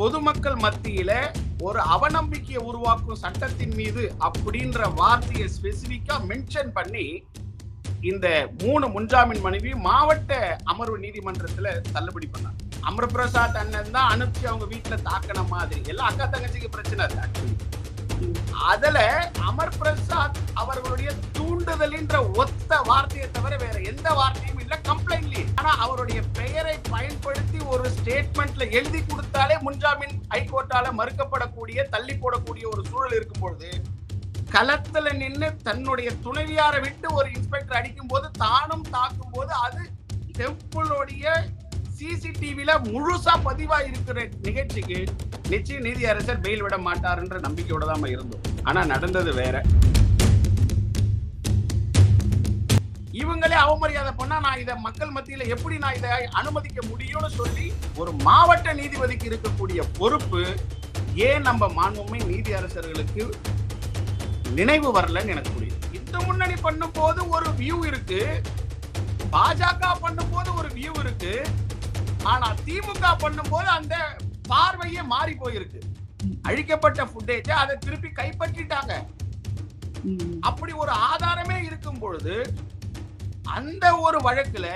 பொதுமக்கள் மத்தியில ஒரு அவநம்பிக்கையை உருவாக்கும் சட்டத்தின் மீது அப்படின்ற வார்த்தையை ஸ்பெசிபிக்கா மென்ஷன் பண்ணி இந்த மூணு முன்ஜாமீன் மனைவி மாவட்ட அமர்வு நீதிமன்றத்துல தள்ளுபடி பண்ணாங்க. அமர்பிரசாத் அண்ணன் தான் அனுப்பிச்சு அவங்க வீட்டுல தாக்கின மாதிரி. எல்லாம் அக்கா தங்கச்சிக்கு பிரச்சனை இல்லை. ஆக்சுவலி அதுல அமர் பிரசாத் அவர்களுடைய தூண்டுதலின்ற ஒத்த வார்த்தையை தவிர வேற எந்த வார்த்தையும் இல்ல கம்ப்ளைண்ட்லி ஆனா அவருடைய பெயரை பயன்படுத்தி ஒரு ஸ்டேட்மெண்ட்ல எழுதி கொடுத்தாலே முன்ஜாமீன் ஹைகோர்ட்டால மறுக்கப்படக்கூடிய தள்ளி போடக்கூடிய ஒரு சூழல் இருக்கும் பொழுது களத்துல நின்று தன்னுடைய துணைவியாரை விட்டு ஒரு இன்ஸ்பெக்டர் அடிக்கும் போது தானும் தாக்கும் போது அது டெம்பிளுடைய சிசிடிவில முழுசா பதிவா இருக்கிற நிகழ்ச்சிக்கு நிச்சயம் நீதியரசர் பெயில் விட மாட்டாருன்ற நம்பிக்கையோட தான் இருந்தோம். ஆனா நடந்தது வேற. இவங்களே அவமரியாதை பண்ணா நான் இதை மக்கள் மத்தியில எப்படி நான் இதை அனுமதிக்க முடியும்னு சொல்லி ஒரு மாவட்ட நீதிபதிக்கு இருக்கக்கூடிய பொறுப்பு ஏன் நம்ம மாண்புமை நீதி அரசர்களுக்கு நினைவு வரலன்னு எனக்கு புரியுது. இந்த முன்னணி பண்ணும் போது ஒரு வியூ இருக்கு. பாஜக பண்ணும் போது ஒரு வியூ இருக்கு. ஆனா திமுக பண்ணும் போது அந்த பார்வையே மாறி போயிருக்கு. அழிக்கப்பட்ட ஃபுட்டேஜ் அதை திருப்பி கைப்பற்றிட்டாங்க. அப்படி ஒரு ஆதாரமே இருக்கும் பொழுது அந்த ஒரு வழக்குல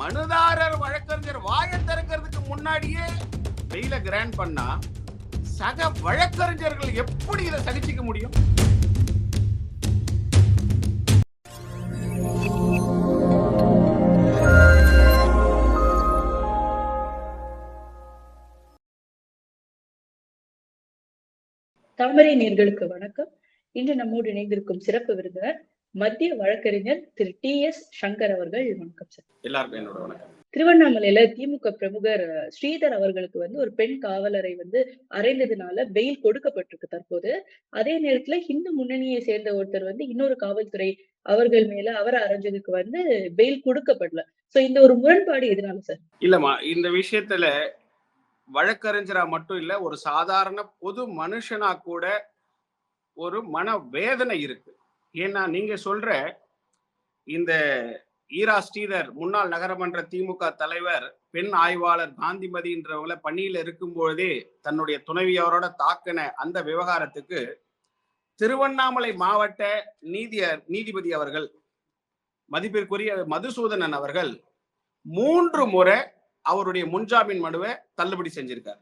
மனுதாரர் வழக்கறிஞர் வாயை திறக்கிறதுக்கு முன்னாடியே வெயில கிராண்ட் பண்ணா சக வழக்கறிஞர்கள் எப்படி இதை சகிச்சுக்க முடியும்? தாமரை நேர்களுக்கு வணக்கம். இன்று நம்மோடு இணைந்திருக்கும் சிறப்பு விருந்தினர் மத்திய வழக்கறிஞர் திரு டி எஸ் சங்கர் அவர்கள். வணக்கம் சார். எல்லாருக்கும் என்னோட வணக்கம். திருவண்ணாமலையில திமுக பிரமுகர் ஸ்ரீதர் அவர்களுக்கு வந்து ஒரு பெண் காவலரை வந்து அறைந்ததுனால பெயில் கொடுக்கப்பட்டிருக்கு தற்போது. அதே நேரத்துல இந்து முன்னணியை சேர்ந்த ஒருத்தர் வந்து இன்னொரு காவல்துறை அவர்கள் மேல அவரை அரைஞ்சதுக்கு வந்து பெயில் கொடுக்கப்படல. சோ இந்த ஒரு முரண்பாடு எதனால சார்? இல்லம்மா இந்த விஷயத்துல வழக்கறிஞரா மட்டும் இல்லை ஒரு சாதாரண பொது மனுஷனா கூட ஒரு மன வேதனை இருக்கு. ஏன்னா நீங்க சொல்ற இந்த ஈரா ஸ்ரீதர் முன்னாள் நகரமன்ற திமுக தலைவர் பெண் ஆய்வாளர் காந்திமதின்றவங்கள பணியில இருக்கும் பொழுதே தன்னுடைய துணைவியாரோட தாக்கின அந்த விவகாரத்துக்கு திருவண்ணாமலை மாவட்ட நீதியர் நீதிபதி அவர்கள் மதிப்பிற்குரிய மதுசூதனன் அவர்கள் மூன்று முறை அவருடைய முன்ஜாமீன் மனுவை தள்ளுபடி செஞ்சிருக்காரு.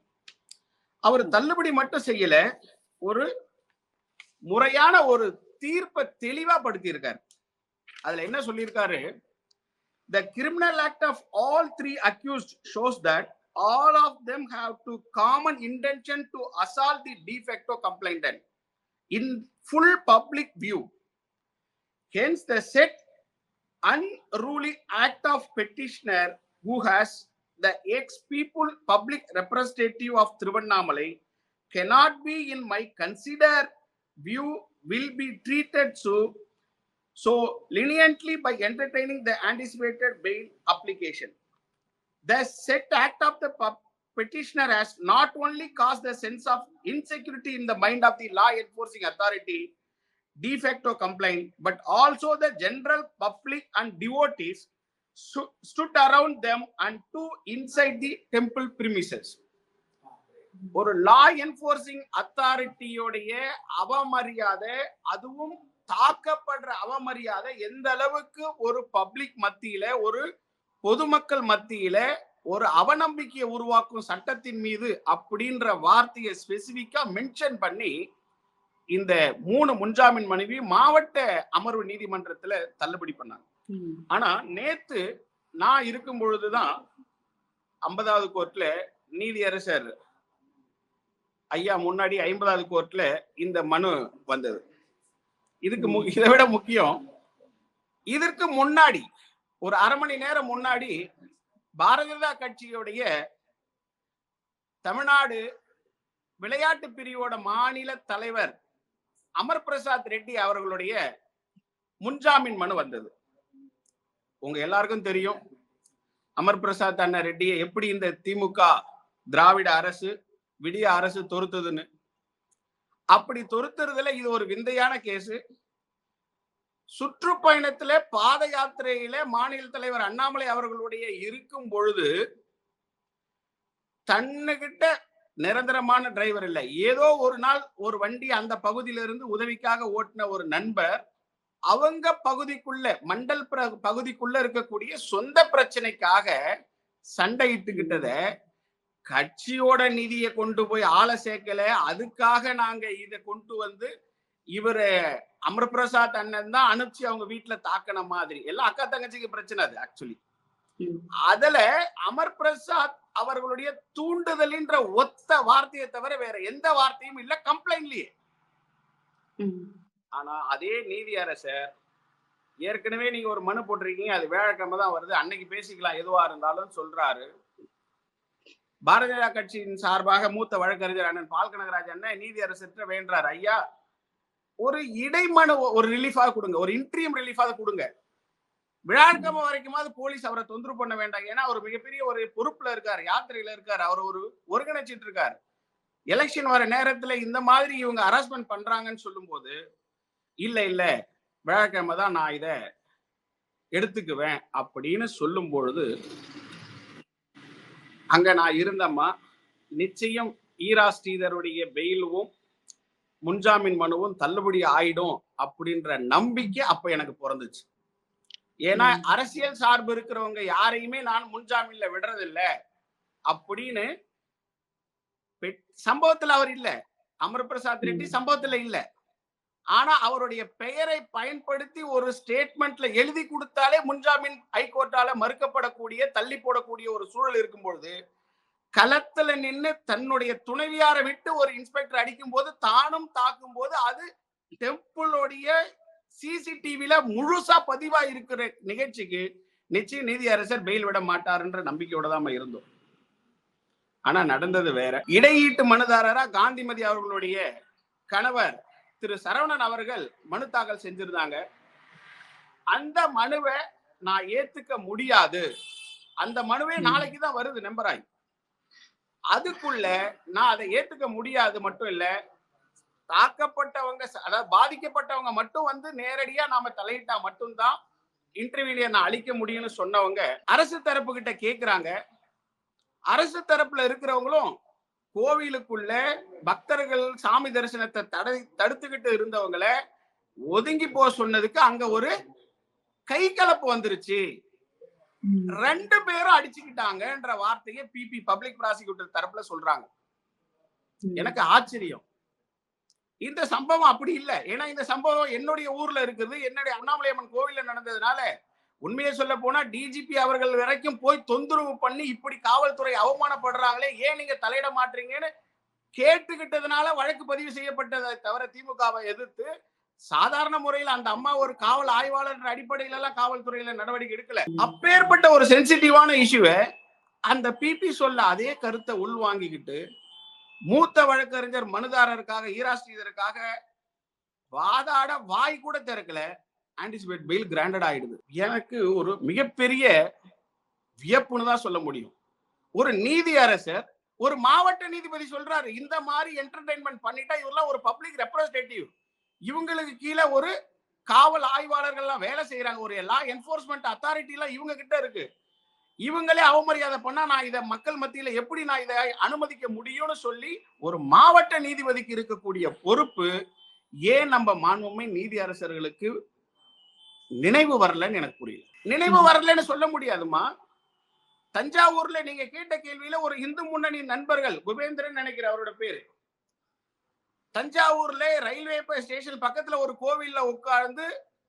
அவர் தள்ளுபடி மட்டும் செய்யல ஒரு முறையான ஒரு தீர்ப்பை தெளிவா படுத்தியிருக்காரு. அதுல என்ன சொல்லியிருக்காரு? The criminal act of all three accused shows that all of them have to common intention to assault the de facto complainant in full public view hence the said unruly act of petitioner who has the ex-people public representative of Trivandamale cannot be in my consider view will be treated so so leniently by entertaining the anticipated bail application. The said act of the petitioner has not only caused a sense of insecurity in the mind of the law enforcing authority de facto complaint, but also the general public and devotees stood around them and two inside the temple premises. ஒரு லா enforcing அத்தாரிட்டியோடைய அவமரியாதை அதுவும் தாக்கப்படுற அவமரியாதை எந்த அளவுக்கு ஒரு public மத்தியில ஒரு பொதுமக்கள் மத்தியில ஒரு அவநம்பிக்கையை உருவாக்கும் சட்டத்தின் மீது அப்படின்ற வார்த்தையை ஸ்பெசிபிக்கா மென்ஷன் பண்ணி இந்த மூணு முன்ஜாமீன் மனைவி மாவட்ட அமர்வு நீதிமன்றத்துல தள்ளுபடி பண்ணாங்க ஆனா நேத்து நான் இருக்கும் பொழுதுதான் ஐம்பதாவது கோர்ட்ல நீதியரசர் ஐயா முன்னாடி ஐம்பதாவது கோர்ட்ல இந்த மனு வந்தது. இதுக்கு இதை விட முக்கியம் இதற்கு முன்னாடி ஒரு அரை மணி நேரம் முன்னாடி பாரதிய ஜனதா கட்சியுடைய தமிழ்நாடு விளையாட்டு பிரிவோட மாநில தலைவர் அமர் பிரசாத் ரெட்டி அவர்களுடைய முன்ஜாமீன் மனு வந்தது. உங்க எல்லாருக்கும் தெரியும். அமர் பிரசாத் அண்ணா ரெட்டியை எப்படி இந்த திமுக திராவிட அரசு விடிய அரசு தொறுத்ததுன்னு. அப்படி தொறுத்துறதுல இது ஒரு விந்தையான கேசு. சுற்றுப்பயணத்துல பாத யாத்திரையில மாநில தலைவர் அண்ணாமலை அவர்களுடைய இருக்கும் பொழுது தன்னுகிட்ட நிரந்தரமான டிரைவர் இல்ல. ஏதோ ஒரு நாள் ஒரு வண்டி அந்த பகுதியில இருந்து உதவிக்காக ஓட்டின ஒரு நண்பர் அவங்க பகுதிக்குள்ள மண்டல் பிர- பகுதிக்குள்ள இருக்கக்கூடிய சொந்த பிரச்சனைக்காக சண்டையிட்டுக்கிட்டத கட்சியோட நிதியை கொண்டு போய் ஆளை சேர்க்கல. அதுக்காக நாங்க இதை கொண்டு வந்து இவரு அமர்பிரசாத் அண்ணன் தான் அனுப்பிச்சு அவங்க வீட்டுல தாக்கின மாதிரி. எல்லாம் அக்கா தங்கச்சிக்கு பிரச்சனை அது ஆக்சுவலி அதுல அமர் பிரசாத் அவர்களுடைய தூண்டுதல்ன்ற ஒத்த வார்த்தையை தவிர வேற எந்த வார்த்தையும் இல்ல கம்ப்ளைண்ட்லயே ஆனா அதே நீதி அரசர் ஏற்கனவே நீங்க ஒரு மனு போட்டிருக்கீங்க அது வேழக்கிழமை தான் வருது. அன்னைக்கு பேசிக்கலாம் எதுவா இருந்தாலும் சொல்றாரு. பாரதிய ஜனதா கட்சியின் சார்பாக மூத்த வழக்கறிஞர் அண்ணன் பால்கனகராஜ் அண்ணன் நீதி அரசர்கிட்ட வேண்டார் ஐயா ஒரு இடைமனு ஒரு ரிலீஃபாக கொடுங்க. ஒரு இன்ட்ரியம் ரிலீஃபாக கொடுங்க. விழாக்கிழமை வரைக்குமாவது போலீஸ் அவரை தொந்தரவு பண்ண வேண்டாம். ஏன்னா அவர் மிகப்பெரிய ஒரு பொறுப்புல இருக்காரு யாத்திரையில இருக்காரு. அவர் ஒரு ஒருங்கிணைச்சிட்டு இருக்காரு. எலெக்ஷன் வர நேரத்துல இந்த மாதிரி இவங்க ஹராஸ்மெண்ட் பண்றாங்கன்னு சொல்லும் போது இல்ல இல்ல. வியாழக்கிழமை தான் நான் இத எடுத்துக்குவேன் அப்படின்னு சொல்லும் பொழுது அங்க நான் இருந்தம்மா. நிச்சயம் ஈரா ஸ்ரீதருடைய பெயிலும் முன்ஜாமீன் மனுவும் தள்ளுபடி ஆயிடும் அப்படின்ற நம்பிக்கை அப்ப எனக்கு பிறந்துச்சு. ஏன்னா. அரசியல் சார்பு இருக்கிறவங்க யாரையுமே நான் முன்ஜாமீன்ல விடுறதில்ல அப்படின்னு பெட்- சம்பவத்துல அவர் இல்ல. அமர்பிரசாத் ரெட்டி ம். சம்பவத்துல இல்ல. ஆனா அவருடைய பெயரை பயன்படுத்தி ஒரு ஸ்டேட்மெண்ட்ல எழுதி கொடுத்தாலே முன்ஜாமீன் ஹைகோர்ட்டால மறுக்கப்படக்கூடிய தள்ளி போடக்கூடிய ஒரு சூழல் இருக்கும் பொழுது களத்துல நின்னு தன்னுடைய துணைவியாரை விட்டு ஒரு இன்ஸ்பெக்டர் அடிக்கும் போது தானும் தாக்கும் போது அது டெம்பிளோடைய சிசிடிவில முழுசா பதிவா இருக்கிற நிகழ்ச்சிக்கு நிச்சயம் நீதியரசர் பெயில் விட மாட்டாருன்ற நம்பிக்கையோட தான் இருந்தோம். ஆனா நடந்தது வேற. இடையீட்டு மனுதாரரா காந்திமதி அவர்களுடைய கணவர் திரு சரவணன் அவர்கள் மனு தாக்கல் செஞ்சிருந்தாங்க. அந்த மனுவை நான் ஏத்துக்க முடியாது. அந்த மனுவே. நாளைக்கு தான் வருது நம்பராய். அதுக்குள்ள நான் அதை ஏத்துக்க முடியாது மட்டும் இல்ல தாக்கப்பட்டவங்க அதாவது பாதிக்கப்பட்டவங்க மட்டும் வந்து நேரடியா நாம தலையிட்டா மட்டும்தான் இன்டர்வியூல நான் அளிக்க முடியும்னு சொன்னவங்க அரசு தரப்பு கிட்ட கேக்குறாங்க. அரசு தரப்புல இருக்கிறவங்களும் கோவிலுக்குள்ள பக்தர்கள் சாமி தரிசனத்தை தடை தடுத்துக்கிட்டு இருந்தவங்கள ஒதுங்கி போக சொன்னதுக்கு அங்க ஒரு கை கலப்பு வந்துருச்சு. ரெண்டு பேரும் அடிச்சுக்கிட்டாங்கன்ற வார்த்தையை பிபி பப்ளிக் ப்ராசிக்யூட்டர் தரப்புல சொல்றாங்க. எனக்கு ஆச்சரியம். இந்த சம்பவம் அப்படி இல்ல. ஏன்னா இந்த சம்பவம் என்னுடைய ஊர்ல இருக்குது. என்னுடைய அண்ணாமலையம்மன் கோவில்ல நடந்ததுனால உண்மையை சொல்ல போனா டிஜிபி அவர்கள் வரைக்கும் போய் தொந்தரவு பண்ணி இப்படி காவல்துறை அவமானப்படுறாங்களே ஏன் நீங்க தலையிட மாட்டீங்கன்னு கேட்டுக்கிட்டதுனால வழக்கு பதிவு செய்யப்பட்டதை தவிர திமுகவை எதிர்த்து சாதாரண முறையில் அந்த அம்மா ஒரு காவல் ஆய்வாளர் அடிப்படையில எல்லாம் காவல்துறையில நடவடிக்கை எடுக்கல. அப்பேற்பட்ட ஒரு சென்சிட்டிவான இஷ்யூவை அந்த பிபி சொல்ல அதே கருத்தை உள்வாங்கிக்கிட்டு மூத்த வழக்கறிஞர் மனுதாரருக்காக ஈராஸ்ரீதருக்காக வாதாட வாய் கூட திறக்கல. ஆன்டிசிபேட் பெயில் கிராண்டட் ஆயிடுது. எனக்கு ஒரு மிகப்பெரிய வியப்புன்னு தான் சொல்ல முடியும். ஒரு நீதி அரசர் ஒரு மாவட்ட நீதிபதி சொல்றாரு இந்த மாதிரி என்டர்டைன்மெண்ட் பண்ணிட்டா இவரெல்லாம் ஒரு பப்ளிக் ரெப்ரஸன்டேட்டிவ் இவங்களுக்கு கீழே ஒரு காவல் ஆய்வாளர்கள்லாம் வேலை செய்யறாங்க ஒரு லா என்ஃபோர்ஸ்மெண்ட் அத்தாரிட்டிலாம் இவங்க கிட்ட இருக்கு. இவங்களே அவமரியாதை பண்ணா நான் இதை மக்கள் மத்தியில எப்படி நான் இதை அனுமதிக்க முடியும்னு சொல்லி ஒரு மாவட்ட நீதிபதிக்கு இருக்கக்கூடிய பொறுப்பு ஏன் நம்ம மாண்புமை நீதி அரசர்களுக்கு நினைவு வரலன்னு எனக்கு புரியல. நினைவு வரலன்னு சொல்ல முடியாதுமா தஞ்சாவூர்ல நீங்க கேட்ட கேள்வியில ஒரு இந்து முன்னணி நண்பர்கள் குபேந்திரன் நினைக்கிற அவரோட பேரு. தஞ்சாவூர்ல ரயில்வே ஸ்டேஷன் பக்கத்துல ஒரு கோவில்ல உட்கார்ந்து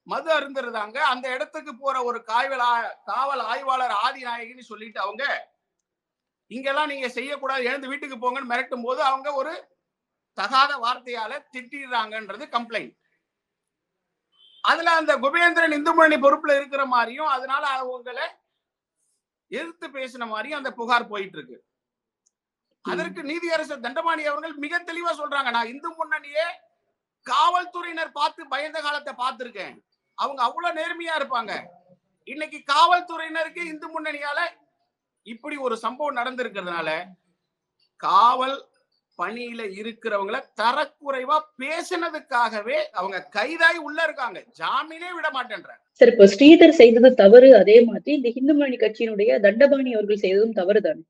மது அருந்துருந்தாங்க அந்த இடத்துக்கு போற ஒரு காவல் காவல் ஆய்வாளர் ஆதிநாயகின்னு சொல்லிட்டு அவங்க இங்கெல்லாம் நீங்க செய்யக்கூடாது எழுந்து வீட்டுக்கு போங்கன்னு மிரட்டும் போது அவங்க ஒரு தகாத வார்த்தையால திட்டிடுறாங்கன்றது கம்ப்ளைண்ட் அதுல அந்த குபேந்திரன் இந்து முன்னணி பொறுப்புல இருக்கிற மாதிரியும் அதனால அவங்கள எதிர்த்து பேசின மாதிரியும் அந்த புகார் போயிட்டு இருக்கு அதற்கு நீதியரசர் தண்டபாணி அவர்கள் மிக தெளிவா சொல்றாங்க. நான் இந்து முன்னணியே காவல்துறையினர் பார்த்து பயந்த காலத்தை பார்த்திருக்கேன். அவங்க அவ்வளவு நேர்மையா இருப்பாங்க. இன்னைக்கு காவல்துறையினருக்கு இந்து முன்னணியால இப்படி ஒரு சம்பவம் நடந்திருக்கிறதுனால காவல் பணியில இருக்கிறவங்கள தரக்குறைவா பேசினதுக்காகவே அவங்க கைதாகி உள்ள இருக்காங்க. ஜாமீனே விட மாட்டேன்றாங்க. சார் இப்போ ஸ்ரீதர் செய்தது தவறு அதே மாதிரி இந்த இந்து முன்னணி கட்சியினுடைய தண்டபாணி அவர்கள் செய்ததும் தவறு தானே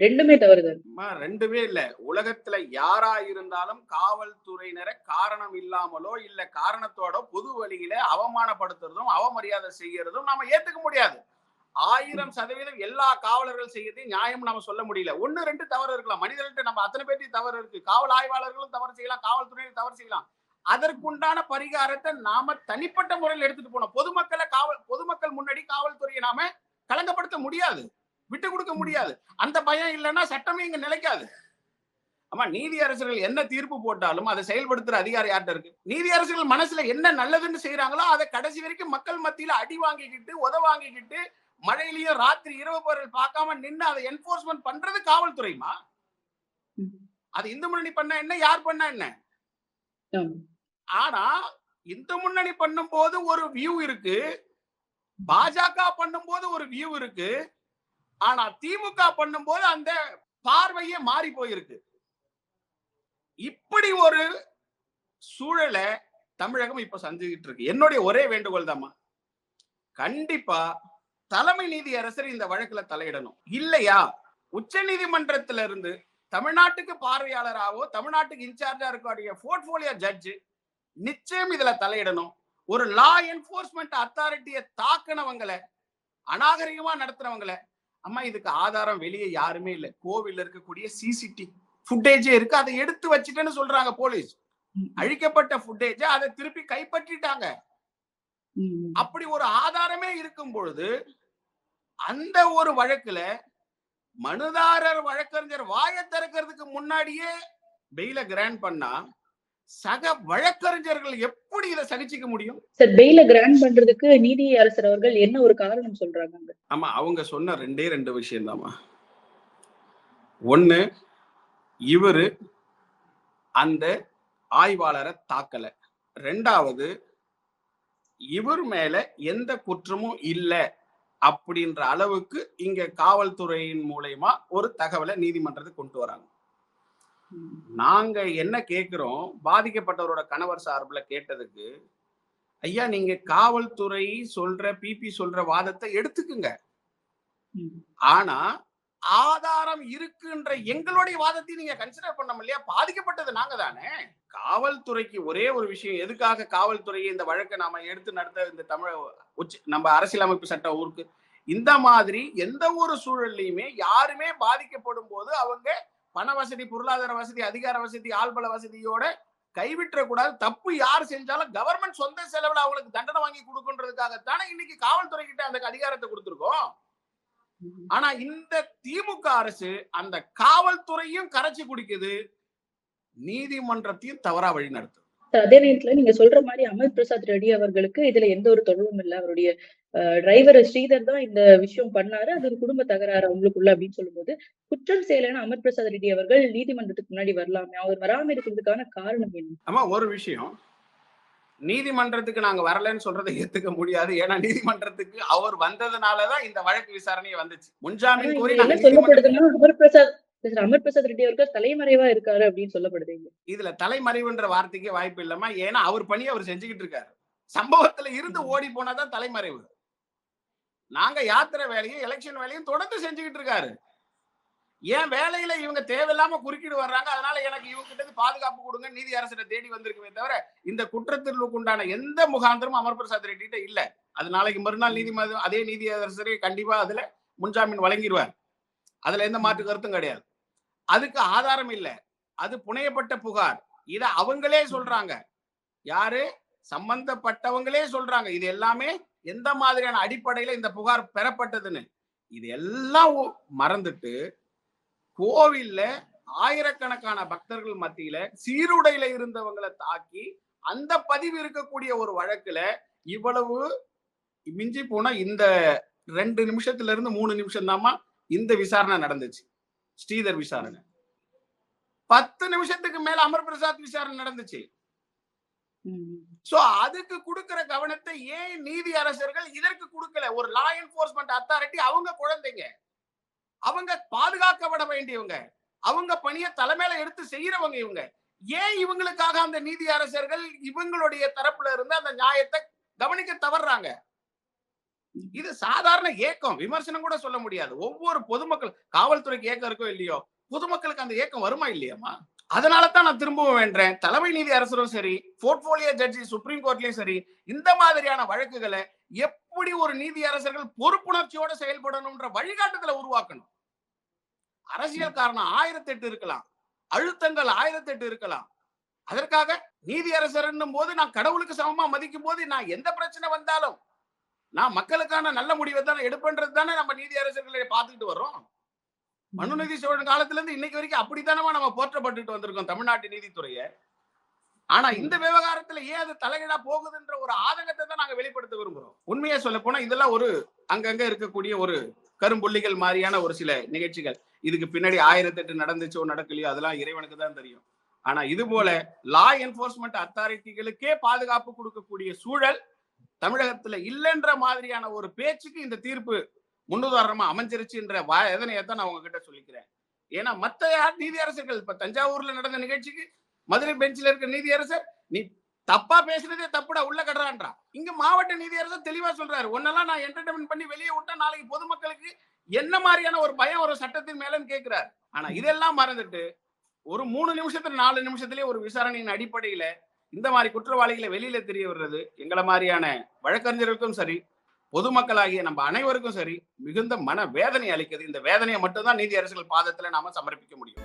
ரெண்டுமே தவறுதான்? அம்மா, ரெண்டுமே இல்ல. உலகத்துல யாரா இருந்தாலும் காவல்துறையினரை காரணம் இல்லாமலோ இல்ல காரணத்தோட பொது வழியில அவமானப்படுத்துறதும் அவமரியாதை செய்யறதும் நாம ஏத்துக்க முடியாது. ஆயிரம் சதவீதம் எல்லா காவலர்கள் செய்யறதையும் நியாயம் நாம சொல்ல முடியல. ஒண்ணு ரெண்டு தவறு இருக்கலாம். மனிதர்கள்ட்ட நம்ம அத்தனை பேர்த்தையும் தவறு இருக்கு. காவல் ஆய்வாளர்களும் தவறு செய்யலாம். காவல்துறையிலும் தவறு செய்யலாம். அதற்குண்டான பரிகாரத்தை நாம தனிப்பட்ட முறையில் எடுத்துட்டு போனோம் பொதுமக்களை காவல் பொதுமக்கள் முன்னாடி காவல்துறையை நாம களங்கப்படுத்த முடியாது. விட்டு கொடுக்க முடியாது. அந்த பயம் இல்லைன்னா சட்டமே இங்க நிலைக்காது. ஆமா நீதி அரசர்கள் என்ன தீர்ப்பு போட்டாலும் அதை செயல்படுத்துற அதிகாரம் யார்கிட்ட இருக்கு? நீதி அரசர்கள் மனசுல என்ன நல்லதுன்னு செய்யறாங்களோ அதை கடைசி வரைக்கும் மக்கள் மத்தியில அடி வாங்கிக்கிட்டு உத வாங்கிக்கிட்டு மழையிலயும் ராத்திரி இரவு பொருள் பார்க்காம நின்னு அதை என்போர்ஸ்மெண்ட் பண்றது காவல்துறைமா. அது இந்து முன்னணி பண்ண என்ன யார் பண்ண என்ன. ஆனா இந்து முன்னணி பண்ணும்போது ஒரு வியூ இருக்கு. பாஜக பண்ணும்போது ஒரு வியூ இருக்கு. ஆனா திமுக பண்ணும்போது அந்த பார்வையே மாறி போயிருக்கு. இப்படி ஒரு சூழலை தமிழகம் இப்ப சந்திக்கிட்டு இருக்கு. என்னுடைய ஒரே வேண்டுகோள் தாம்மா கண்டிப்பா தலைமை நீதி அரசர் இந்த வழக்குல தலையிடணும். இல்லையா? உச்ச நீதிமன்றத்துல இருந்து தமிழ்நாட்டுக்கு பார்வையாளராகவோ தமிழ்நாட்டுக்கு இன்சார்ஜா இருக்கக்கூடிய போர்ட்போலியோ ஜட்ஜ் நிச்சயம் இதுல தலையிடணும். ஒரு லா என்போர்ஸ்மெண்ட் அத்தாரிட்டியை தாக்குனவங்களை அநாகரிகமா நடத்துறவங்களை அம்மா இதுக்கு ஆதாரம் வெளியே யாருமே இல்ல. கோவில்ல இருக்கக்கூடிய சிசிடி ஃபுட்டேஜே இருக்கு. அதை எடுத்து வச்சுட்டேன்னு சொல்றாங்க போலீஸ். அழிக்கப்பட்ட ஃபுட்டேஜ அதை திருப்பி கைப்பற்றிட்டாங்க. அப்படி ஒரு ஆதாரமே இருக்கும் பொழுது அந்த ஒரு வழக்குல மனுதாரர் வழக்கறிஞர் வாயை திறக்கிறதுக்கு முன்னாடியே பெயில கிராண்ட் பண்ணா சக வழக்கறிஞர்கள் எப்படி இதை சகிச்சுக்க முடியும்? சார் பெயில கிராண்ட் பண்றதுக்கு நீதி அரசர் அவர்கள் என்ன ஒரு காரணம் சொல்றாங்க? ஆமா அவங்க சொன்ன ரெண்டே ரெண்டு விஷயம் தாமா ஒண்ணு இவரு அந்த ஆய்வாளரை தாக்கல. ரெண்டாவது இவர் மேல எந்த குற்றமும் இல்ல அப்படின்ற அளவுக்கு இங்க காவல்துறையின் மூலயமா ஒரு தகவலை நீதிமன்றத்துக்கு கொண்டு வராங்க. நாங்க என்ன கேக்குறோம் பாதிக்கப்பட்டவரோட கணவர் சார்புல கேட்டதுக்கு ஐயா நீங்க காவல்துறை சொல்ற பிபி சொல்ற வாதத்தை எடுத்துக்குங்க. ஆனா ஆதாரம் இருக்குன்ற எங்களுடைய வாதத்தை நீங்க கன்சிடர் பண்ண இல்லையா? பாதிக்கப்பட்டது நாங்க தானே காவல்துறைக்கு ஒரே ஒரு விஷயம் எதுக்காக காவல்துறையை இந்த வழக்கை நாம எடுத்து நடத்த இந்த தமிழ உச்ச நம்ம அரசியலமைப்பு சட்ட ஊருக்கு? இந்த மாதிரி எந்த ஒரு சூழல்லையுமே யாருமே பாதிக்கப்படும் போது அவங்க பண வசதி பொருளாதார வசதி அதிகார வசதி ஆள்பல வசதியோட கைவிட்டக்கூடாது. தப்பு யார் செஞ்சாலும் கவர்மெண்ட் சொந்த செலவில் அவங்களுக்கு தண்டனை வாங்கி கொடுக்குன்றதுக்காகத்தானே இன்னைக்கு காவல்துறை கிட்ட அந்த அதிகாரத்தை கொடுத்துருக்கோம். ஆனா இந்த திமுக அரசு அந்த காவல்துறையும் கரைச்சு குடிக்குது. நீதிமன்றத்தையும் தவறா வழி நடத்துது. அதே நேரத்துல நீங்க சொல்ற மாதிரி அமர் பிரசாத் ரெட்டி அவர்களுக்கு இதுல எந்த ஒரு தொடர்பும் இல்ல. அவருடைய டிரைவர் ஸ்ரீதர் தான் இந்த விஷயம் பண்ணாரு. அது ஒரு குடும்ப தகராறு அவங்களுக்குள்ள அப்படின்னு சொல்லும்போது குற்றம் செய்யலைன்னா அமர் பிரசாத் ரெட்டி அவர்கள் நீதிமன்றத்துக்கு முன்னாடி வரலாமே. அவர் வராம இருக்கிறதுக்கான காரணம் என்ன? ஆமா ஒரு விஷயம். நீதிமன்றத்துக்கு நாங்க வரலன்னு சொல்றதை ஏத்துக்க முடியாது. ஏன்னா நீதிமன்றத்துக்கு அவர் வந்ததுனாலதான் இந்த வழக்கு விசாரணையே வந்துச்சு. முன்ஜாமீன் கோரி அமர் பிரசாத் ரெட்டி அவர்கள் தலைமறைவா இருக்காரு அப்படின்னு சொல்லப்படுது. இதுல தலைமறைவுன்ற வார்த்தைக்கே வாய்ப்பு இல்லமா ஏன்னா அவர் பணி அவர் செஞ்சுக்கிட்டு இருக்காரு. சம்பவத்துல இருந்து. ஓடி போனாதான் தலைமறைவு. நாங்க யாத்திரை வேலையும் எலெக்ஷன் வேலையும் தொடர்ந்து செஞ்சுக்கிட்டு இருக்காரு. ஏன் வேலையில இவங்க தேவையில்லாம குறுக்கிடு வர்றாங்க. அதனால எனக்கு இவங்க கிட்ட பாதுகாப்பு கொடுங்க நீதி அரசரை தேடி வந்திருக்குமே தவிர இந்த குற்றத்திற்கு உண்டான எந்த முகாந்திரமும் அமர் பிரசாத் ரெட்டிட்ட இல்ல. அது நாளைக்கு மறுநாள் நீதிமன்றம் அதே நீதி அரசரே கண்டிப்பா அதுல முன்ஜாமீன் வழங்கிடுவார் அதுல எந்த மாற்று கருத்தும் கிடையாது. அதுக்கு ஆதாரம் இல்ல. அது புனையப்பட்ட புகார். இத அவங்களே சொல்றாங்க. யாரு? சம்பந்தப்பட்டவங்களே சொல்றாங்க. இது எல்லாமே எந்த மாதிரியான அடிப்படையில இந்த புகார் பெறப்பட்டதுன்னு. இது எல்லாம் மறந்துட்டு கோவில்ல ஆயிரக்கணக்கான பக்தர்கள் மத்தியில சீருடையில இருந்தவங்களை தாக்கி அந்த பதிவு இருக்கக்கூடிய ஒரு வழக்குல இவ்வளவு மிஞ்சி போனா இந்த ரெண்டு நிமிஷத்துல இருந்து மூணு நிமிஷம் தாமா இந்த விசாரணை நடந்துச்சு. ஸ்ரீதர் விசாரணை. பத்து நிமிஷத்துக்கு மேல அமர் பிரசாத் விசாரணை நடந்துச்சு. சோ அதுக்கு கொடுக்கிற கவனத்தை ஏன் நீதி அரசர்கள் இதற்கு கொடுக்கல? ஒரு லா என்போர்ஸ்மெண்ட் அத்தாரிட்டி அவங்க குழந்தைங்க. அவங்க பாதுகாக்கப்பட வேண்டியவங்க. அவங்க பணியை தலைமையில எடுத்து செய்யறவங்க இவங்க. ஏன் இவங்களுக்காக அந்த நீதி அரசர்கள் இவங்களுடைய தரப்புல இருந்து அந்த நியாயத்தை கவனிக்க தவறுறாங்க இது சாதாரண ஏக்கம். விமர்சனம் கூட சொல்ல முடியாது. ஒவ்வொரு பொதுமக்கள் காவல்துறைக்கு ஏக்கம் இருக்கோ இல்லையோ பொதுமக்களுக்கு அந்த ஏக்கம் வருமா இல்லையாமா அதனால தான் நான் திரும்பவும் வேண்டேன் தலைமை நீதி அரசரும் சரி போர்ட்போலியோ ஜட்ஜி சுப்ரீம் கோர்ட்லயும் சரி இந்த மாதிரியான வழக்குகளை எப்படி ஒரு நீதி அரசர்கள் பொறுப்புணர்ச்சியோட செயல்படணும்ன்ற வழிகாட்டுதலை உருவாக்கணும். அரசியல் காரணம் ஆயிரத்தி எட்டு இருக்கலாம். அழுத்தங்கள் ஆயிரத்தி எட்டு இருக்கலாம். அதற்காக நீதி அரசர்ன்னும் போது நான் கடவுளுக்கு சமமா மதிக்கும் போது நான் எந்த பிரச்சனை வந்தாலும் நான் மக்களுக்கான நல்ல முடிவை தானே எடுப்பேன்றது தானே நம்ம நீதி அரசர்களை பார்த்துக்கிட்டு வர்றோம்? மனுநீதி சோழன் காலத்துல இருந்து இன்னைக்கு வரைக்கும் அப்படித்தானமா நம்ம போற்றப்பட்டுட்டு வந்திருக்கோம் தமிழ்நாட்டு நீதித்துறைய? ஆனா இந்த விவகாரத்துல ஏன் அது தலைகீழா போகுதுன்ற ஒரு ஆதங்கத்தை தான் நாங்க வெளிப்படுத்த விரும்புறோம். உண்மையா சொல்ல போனா இதெல்லாம் ஒரு அங்கங்க இருக்கக்கூடிய ஒரு கரும்புள்ளிகள் மாதிரியான ஒரு சில நிகழ்ச்சிகள். இதுக்கு பின்னாடி ஆயிரத்தி எட்டு நடந்துச்சோ நடக்கலையோ அதெல்லாம் இறைவனுக்கு தான் தெரியும். ஆனா இது போல லா என்ஃபோர்ஸ்மெண்ட் அத்தாரிட்டிகளுக்கே பாதுகாப்பு கொடுக்கக்கூடிய சூழல் தமிழகத்துல இல்லைன்ற மாதிரியான ஒரு பேச்சுக்கு இந்த தீர்ப்பு முன்னுதாரணமா அமைஞ்சிருச்சுன்ற வேதனையை தான் நான் உங்ககிட்ட சொல்லிக்கிறேன். ஏன்னா மத்த யார் நீதியரசர்கள் இப்ப தஞ்சாவூர்ல நடந்த நிகழ்ச்சிக்கு மதுரை பெஞ்சில் இருக்க நீதியரசர் நீ தப்பா பேசுறதே தப்புடா உள்ள கட்டுறான்றா இங்க மாவட்ட நீதியரசர் தெளிவா சொல்றாரு. ஒன்னெல்லாம் நான் என்டர்டைன்மெண்ட் பண்ணி வெளியே விட்டா நாளைக்கு பொதுமக்களுக்கு என்ன மாதிரியான ஒரு பயம் ஒரு சட்டத்தின் மேலன்னு கேட்கிறாரு ஆனா இதெல்லாம் மறந்துட்டு ஒரு மூணு நிமிஷத்துல நாலு நிமிஷத்துலயே ஒரு விசாரணையின் அடிப்படையில இந்த மாதிரி குற்றவாளிகளை வெளியில தெரிய வர்றது எங்களை மாதிரியான வழக்கறிஞர்களுக்கும் சரி பொதுமக்களாகிய நம்ம அனைவருக்கும் சரி மிகுந்த மன வேதனை அளிக்குது இந்த வேதனையை மட்டும்தான் நீதி அரசுகள் பாதத்துல நாம சமர்ப்பிக்க முடியும்.